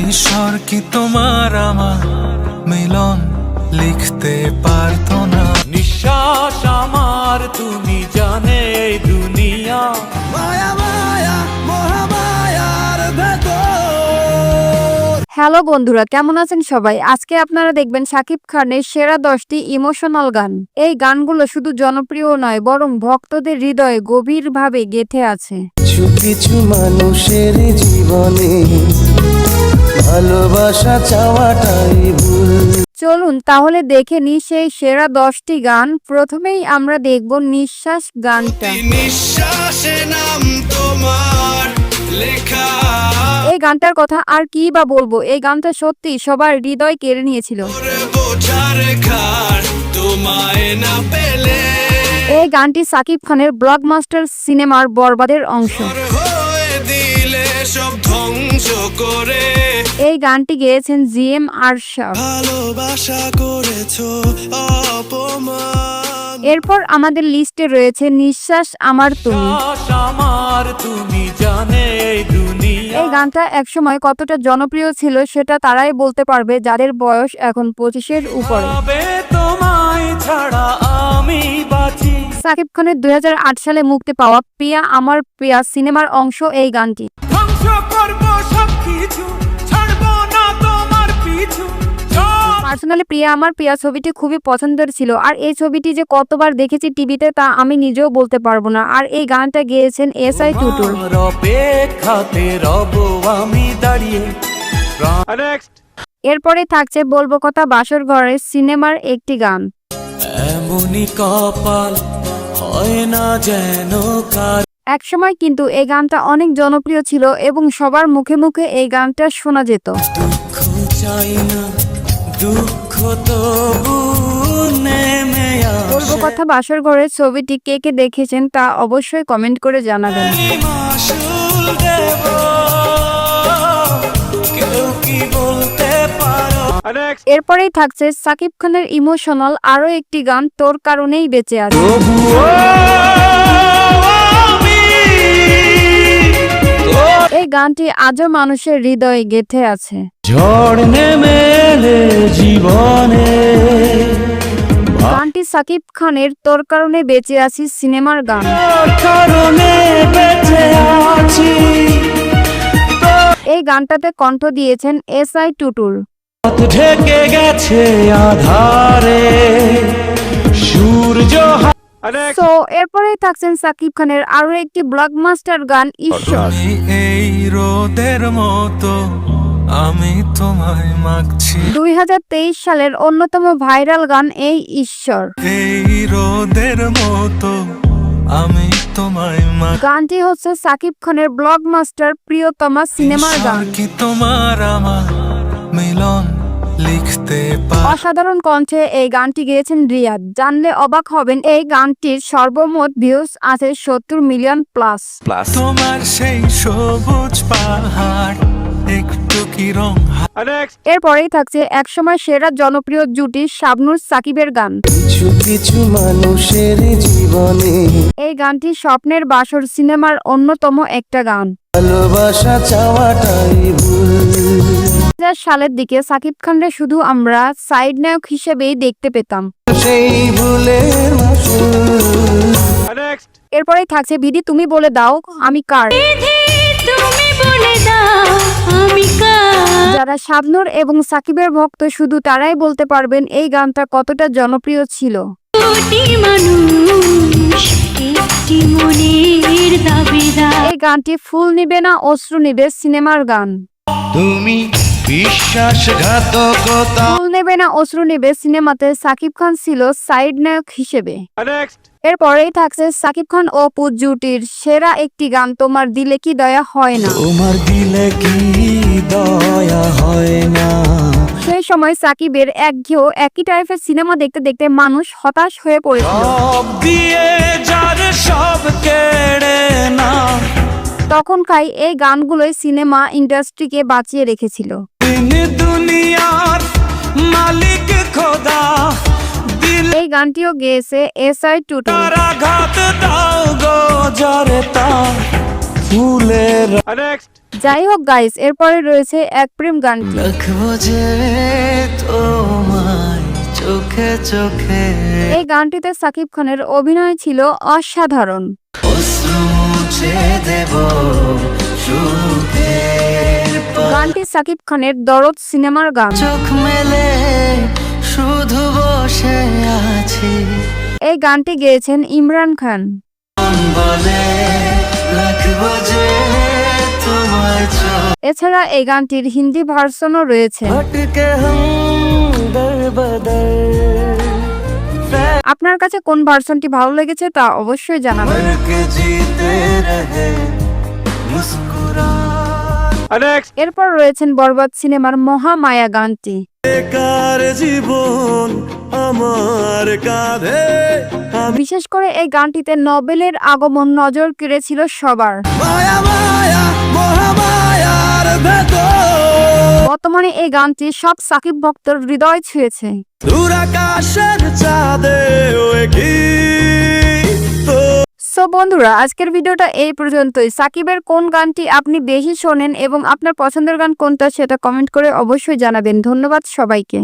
ঈশ্বর কি তোমার আমার মিলন লিখতে পারতো না? নিঃশ্বাস আমার তুমি জানে এই দুনিয়া। মায়া মায়া মহামায়ার হ্যালো বন্ধুরা কেমন আছেন সবাই? আজকে আপনারা দেখবেন সাকিব খানের সেরা দশটি ইমোশনাল গান। এই গানগুলো শুধু জনপ্রিয় নয় বরং ভক্তদের হৃদয়ে গভীরভাবে গেঁথে আছে। কিছু কিছু মানুষের জীবনে ভালোবাসা চাওয়াটাই ভুল। চলুন তাহলে দেখে নি সেই সেরা দশটি গান। প্রথমেই আমরা দেখব নিঃশ্বাস গানটা। নিঃশ্বাসে নাম তোমার লেখা। এই গানটার কথা আর কি বা বলব? এই গানটা সত্যি সবার হৃদয় কেড়ে নিয়েছিল। এই গানটি সাকিব খানের ব্লকমাস্টার সিনেমার বরবাদের অংশ। সব ধ্বংস করে। এই গানটি গেয়েছেন জি এম আরশাদ। ভালোবাসা করেছ অপমান। এরপর আমাদের লিস্টে রয়েছে নিঃশ্বাস আমার তুমি। আমার তুমি জানে এই গানটা একসময় কতটা জনপ্রিয় ছিল সেটা তারাই বলতে পারবে যাদের বয়স এখন পঁচিশের উপরে। সাকিব খানের দুই হাজার আট সালে মুক্তি পাওয়া প্রিয়া আমার প্রিয়া সিনেমার অংশ এই গানটি। ধ্বংস করব সবকিছু ছাড়বো না তোমার পিছু পার্সোনালি প্রিয়া আমার প্রিয়া ছবিটি খুবই পছন্দের ছিল। আর এই ছবিটি যে কতবার দেখেছি টিভিতে তা আমি নিজেও বলতে পারব না। আর এই গানটা গেয়েছেন এস আই টুটুল। তোমার আমি দাঁড়িয়ে। এরপরে থাকছে বলব কথা বাসর ঘরের সিনেমার একটি গান। এমনই কপাল হয় না যেন কার একসময় কিন্তু এই গানটা অনেক জনপ্রিয় ছিল এবং সবার মুখে মুখে এই গানটা শোনা যেত। বলব কথা বাসর ঘরের ছবিটি কে কে দেখেছেন তা অবশ্যই কমেন্ট করে জানাবেন। এরপরেই থাকছে সাকিব খানের ইমোশনাল আরও একটি গান তোর কারণেই বেঁচে আছে। গানটি আজও মানুষের হৃদয়ে গেথে আছে। ঝড় নেমে জীবনে গানটি সাকিব খানের তোর কারণে বেঁচে আছি সিনেমার গান। এই গানটাতে কণ্ঠ দিয়েছেন এস আই টুটুল। ঢেকে গেছে আধারে। সূর্য সো এরপরেই থাকছেন সাকিব খানের আরও একটি ব্লকমাস্টার গান ঈশ্বর। এই রোদের মতো আমি তোমায় মাগছি দুই সালের অন্যতম ভাইরাল গান এই ঈশ্বর। এই রোদের মতো আমি তোমায় গানটি হচ্ছে সাকিব খানের ব্লকমাস্টার প্রিয়তমা সিনেমার গান। কি তোমার আমার মিলন? লিখতে অসাধারণ কণ্ঠে এই গানটি গেয়েছেন রিয়াদ। জানলে অবাক হবেন এই গানটির সর্বমোট ভিউজ আছে সত্তর মিলিয়ন প্লাস তোমার সেই সবুজ পাহাড় একটু কি রং এরপরেই থাকছে একসময় সেরা জনপ্রিয় জুটি শাবনুর সাকিবের গান। কিছু কিছু মানুষের জীবনে এই গানটি স্বপ্নের বাসর সিনেমার অন্যতম একটা গান। ভালোবাসা চাওয়াটাই ভুল। সালের দিকে সাকিব খানরে শুধু আমরা সাইড নায়ক হিসেবেই দেখতে পেতাম। এরপরেই থাকছে বিধি তুমি বলে দাও আমি কার? তুমি বলে দাও আমি কার? যারা শাবনুর এবং সাকিবের ভক্ত শুধু তারাই বলতে পারবেন এই গানটা কতটা জনপ্রিয় ছিল। কোটি মানুষ একটি মনের দাবিদার। এই গানটি ফুল নিবে না অশ্রু নিবে সিনেমার গান। তুমি বিশ্বাসঘাতকতা। নেবে না অশ্রু নেবে সিনেমাতে সাকিব খান ছিল সাইড নায়ক হিসেবে। এরপরেই থাকছে সাকিব খান ও পুজ জুটির সেরা একটি গান তোমার দিলে কি দয়া হয় না? তোমার দিলে কি দয়া হয় না? সেই সময় সাকিবের একঘেয়েও একই টাইপের সিনেমা দেখতে দেখতে মানুষ হতাশ হয়ে পড়েছিল। সব দিয়ে যার সব কেড়ে না তখনকার এই গানগুলোই সিনেমা ইন্ডাস্ট্রিকে বাঁচিয়ে রেখেছিল। দিন দুনিয়ার মালিক খোদা দিল এই গানটিও গেয়েছে এস আই ফুলের যাই হোক গাইস এরপরে রয়েছে এক প্রেম গানটি। রাখব যে তোমায় চোখে চোখে। এই গানটিতে সাকিব খানের অভিনয় ছিল অসাধারণ। অশ্রু দেব সুখের গানটি সাকিব খানের দরদ সিনেমার গান। চোখ মেলে শুধু বসে আছি। এই গানটি গেয়েছেন ইমরান খান। বলে রাখব যে তোমায় এছাড়া এই গানটির হিন্দি ভার্সনও রয়েছে। আপনার কাছে কোন ভার্সনটি ভালো লেগেছে তা অবশ্যই জানাবেন। এরপর রয়েছেন বরবাদ সিনেমার মহামায়া গানটি। জীবন আমার কাঁধে। বিশেষ করে এই গানটিতে নবেলের আগমন নজর কেড়েছিল সবার। মায়া মায়া মহামায়ার ভেতর। বর্তমানে এই গানটি সব সাকিব ভক্তর হৃদয় ছুঁয়েছে। সো বন্ধুরা আজকের ভিডিওটা এই পর্যন্তই। সাকিবের কোন গানটি আপনি বেশি শোনেন এবং আপনার পছন্দের গান কোনটা সেটা কমেন্ট করে অবশ্যই জানাবেন। ধন্যবাদ সবাইকে।